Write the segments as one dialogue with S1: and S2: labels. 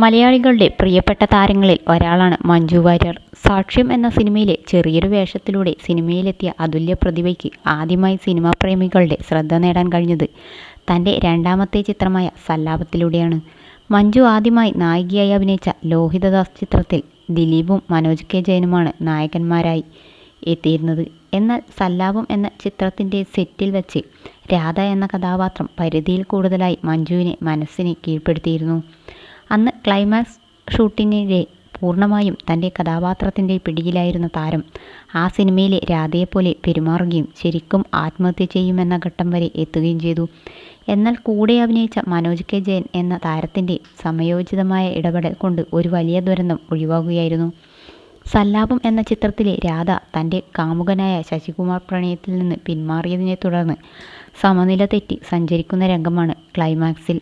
S1: മലയാളികളുടെ പ്രിയപ്പെട്ട താരങ്ങളിൽ ഒരാളാണ് മഞ്ജു വാര്യർ. സാക്ഷ്യം എന്ന സിനിമയിലെ ചെറിയൊരു വേഷത്തിലൂടെ സിനിമയിലെത്തിയ അതുല്യ പ്രതിഭയ്ക്ക് ആദ്യമായി സിനിമാ പ്രേമികളുടെ ശ്രദ്ധ നേടാൻ കഴിഞ്ഞത് തന്റെ രണ്ടാമത്തെ ചിത്രമായ സല്ലാപത്തിലൂടെയാണ്. മഞ്ജു ആദ്യമായി നായികയായി അഭിനയിച്ച ലോഹിതദാസ് ചിത്രത്തിൽ ദിലീപും മനോജ് കെ ജയനുമാണ് നായകന്മാരായി എത്തിയിരുന്നത്. എന്നാൽ സല്ലാപം എന്ന ചിത്രത്തിന്റെ സെറ്റിൽ വെച്ച് രാധ എന്ന കഥാപാത്രം പരിധിയിൽ കൂടുതലായി മഞ്ജുവിനെ മനസ്സിനെ കീഴ്പ്പെടുത്തിയിരുന്നു. അന്ന് ക്ലൈമാക്സ് ഷൂട്ടിങ്ങിടെ പൂർണമായും തന്റെ കഥാപാത്രത്തിന്റെ പിടിയിലായിരുന്ന താരം. ആ സിനിമയിലെ രാധയെപ്പോലെ പെരുമാറുകയും ശരിക്കും ആത്മഹത്യ ചെയ്യുമെന്ന ഘട്ടം വരെ എത്തുകയും ചെയ്തു. എന്നാൽ കൂടെ അഭിനയിച്ച മനോജ് കെ ജയൻ എന്ന താരത്തിന്റെ സമയോചിതമായ ഇടപെടൽ കൊണ്ട് ഒരു വലിയ ദുരന്തം ഒഴിവാകുകയായിരുന്നു. സല്ലാപം എന്ന ചിത്രത്തിലെ രാധ തന്റെ കാമുകനായ ശശികുമാർ പ്രണയത്തിൽ നിന്ന് പിന്മാറിയതിനെ തുടർന്ന് സമനില തെറ്റി സഞ്ചരിക്കുന്ന രംഗമാണ് ക്ലൈമാക്സിൽ.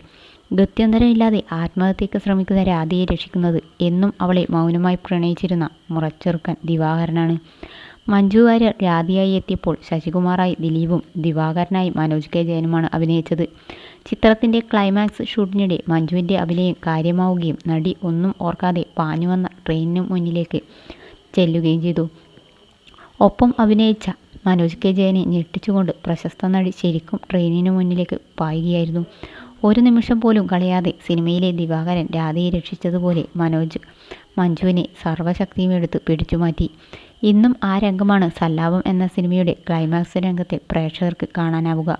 S1: ഗത്യന്തരമില്ലാതെ ആത്മഹത്യയ്ക്ക് ശ്രമിക്കുന്ന രാധയെ രക്ഷിക്കുന്നത് എന്നും അവളെ മൗനമായി പ്രണയിച്ചിരുന്ന മുറച്ചെറുക്കൻ ദിവാകരനാണ്. മഞ്ജു വാര്യർ രാധയായി എത്തിയപ്പോൾ ശശികുമാറായി ദിലീപും ദിവാകരനായി മനോജ് കെ ജയനുമാണ് അഭിനയിച്ചത്. ചിത്രത്തിന്റെ ക്ലൈമാക്സ് ഷൂട്ടിനിടെ മഞ്ജുവിന്റെ അഭിനയം കാര്യമാവുകയും നടി ഒന്നും ഓർക്കാതെ പാഞ്ഞു വന്ന ട്രെയിനിന് മുന്നിലേക്ക് ചെല്ലുകയും ചെയ്തു. ഒപ്പം അഭിനയിച്ച മനോജ് കെ ജയനെ ഞെട്ടിച്ചുകൊണ്ട് പ്രശസ്ത നടി ശരിക്കും ട്രെയിനിന് മുന്നിലേക്ക് പായുകയായിരുന്നു. ഒരു നിമിഷം പോലും കളയാതെ സിനിമയിലെ ദിവാകരൻ രാധയെ രക്ഷിച്ചതുപോലെ മനോജ് മഞ്ജുവിനെ സർവശക്തിയും എടുത്ത് പിടിച്ചുമാറ്റി ഇന്നും ആ രംഗമാണ് സല്ലാപം എന്ന സിനിമയുടെ ക്ലൈമാക്സ് രംഗത്തെ പ്രേക്ഷകർക്ക് കാണാനാവുക.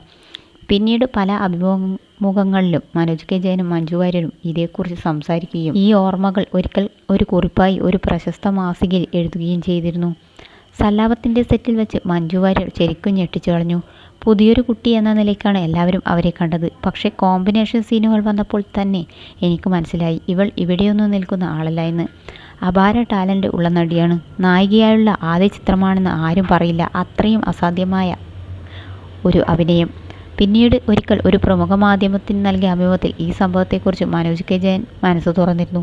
S1: പിന്നീട് പല അഭിമുഖങ്ങളിലും മനോജ് കെ ജയനും മഞ്ജു വാര്യരും ഇതേക്കുറിച്ച് സംസാരിക്കുകയും ഈ ഓർമ്മകൾ ഒരിക്കൽ ഒരു കുറിപ്പായി ഒരു പ്രശസ്ത മാസികയിൽ എഴുതുകയും ചെയ്തിരുന്നു. സല്ലാപത്തിന്റെ സെറ്റിൽ വെച്ച് മഞ്ജു വാര്യർ ശരിക്കും ഞെട്ടിച്ചു കളഞ്ഞു. പുതിയൊരു കുട്ടി എന്ന നിലയ്ക്കാണ് എല്ലാവരും അവരെ കണ്ടത്. പക്ഷേ കോമ്പിനേഷൻ സീനുകൾ വന്നപ്പോൾ തന്നെ എനിക്ക് മനസ്സിലായി ഇവൾ ഇവിടെയൊന്നും നിൽക്കുന്ന ആളല്ല എന്ന്. അപാര ടാലന്റ് ഉള്ള നടിയാണ്. നായികയായുള്ള ആദ്യ ചിത്രമാണെന്ന് ആരും പറയില്ല. അത്രയും അസാധ്യമായ ഒരു അഭിനയം. പിന്നീട് ഒരിക്കൽ ഒരു പ്രമുഖ മാധ്യമത്തിന് നൽകിയ അഭിമുഖത്തിൽ ഈ സംഭവത്തെക്കുറിച്ച് മനോജ് കെ ജയൻ മനസ്സ് തുറന്നിരുന്നു.